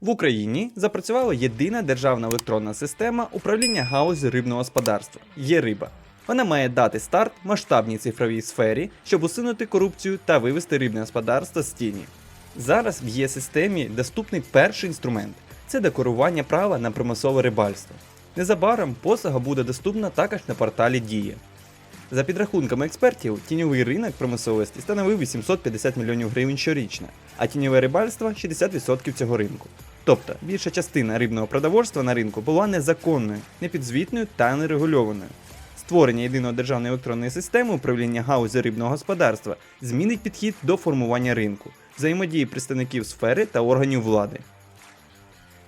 В Україні запрацювала єдина державна електронна система управління галузі рибного господарства ЄРИБА. Вона має дати старт масштабній цифровій сфері, щоб усунути корупцію та вивести рибне господарство з тіні. Зараз в є-системі доступний перший інструмент це декорування права на примусове рибальство. Незабаром послуга буде доступна також на порталі Дія. За підрахунками експертів, тіньовий ринок промисловості становив 850 мільйонів гривень щорічно, а тіньове рибальство 60% цього ринку. Тобто більша частина рибного продовольства на ринку була незаконною, непідзвітною та нерегульованою. Створення єдиної державної електронної системи управління галузі рибного господарства змінить підхід до формування ринку, взаємодії представників сфери та органів влади.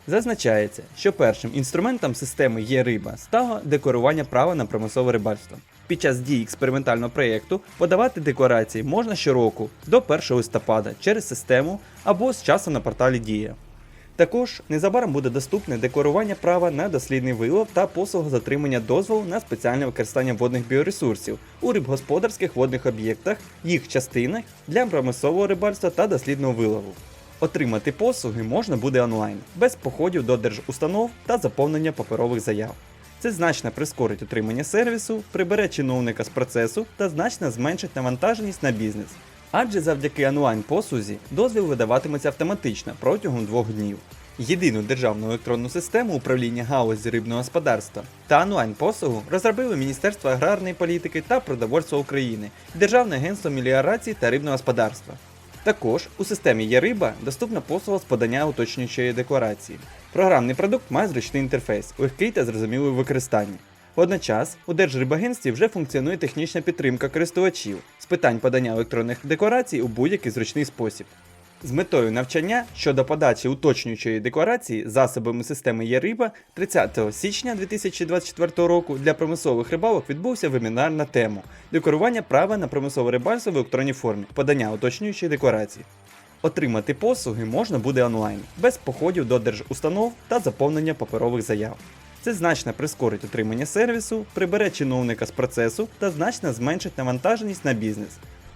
Зазначається, що першим інструментом системи є риба стало декорування права на промислове рибальство. Під час дії експериментального проєкту подавати декларації можна щороку до 1 листопада через систему або з часу на порталі Дія. Також незабаром буде доступне декларування права на дослідний вилов та послугу затримання дозволу на спеціальне використання водних біоресурсів у рибгосподарських водних об'єктах, їх частинах для промислового рибальства та дослідного вилову. Отримати послуги можна буде онлайн, без походів до держустанов та заповнення паперових заяв. Це значно прискорить отримання сервісу, прибере чиновника з процесу та значно зменшить навантаженість на бізнес. Адже завдяки онлайн-послузі дозвіл видаватиметься автоматично протягом двох днів. Єдину державну електронну систему управління галузі рибного господарства та онлайн-послугу розробили Міністерство аграрної політики та продовольства України, Державне агентство меліорації та рибного господарства. Також у системі Є-Риба доступна послуга з подання уточнюючої декларації. Програмний продукт має зручний інтерфейс, легкий та зрозумілий у використанні. Водночас у Держрибагентстві вже функціонує технічна підтримка користувачів з питань подання електронних декларацій у будь-який зручний спосіб. З метою навчання щодо подачі уточнюючої декларації засобами системи Є-Риба 30 січня 2024 року для промислових рибалок відбувся вебінар на тему Декорування права на промислове рибальство в електронній формі, подання уточнюючої декларації. Отримати послуги можна буде онлайн, без походів до держустанов та заповнення паперових заяв. Це значно прискорить отримання сервісу, прибере чиновника з процесу та значно зменшить навантаженість на бізнес.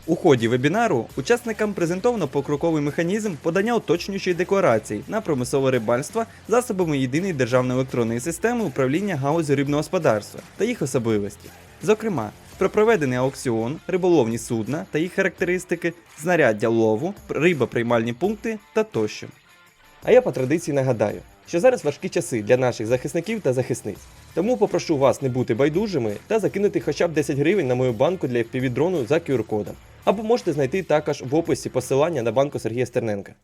У ході вебінару учасникам презентовано покроковий механізм подання уточнюючої декларації на промислове рибальство засобами єдиної державної електронної системи управління галузі рибного господарства та їх особливості. Зокрема, про проведений аукціон, риболовні судна та їх характеристики, знаряддя лову, рибоприймальні пункти та тощо. А я по традиції нагадаю, що зараз важкі часи для наших захисників та захисниць. Тому попрошу вас не бути байдужими та закинути хоча б 10 гривень на мою банку для FPV-дрону за QR-кодом. Або можете знайти також в описі посилання на банку Сергія Стерненка.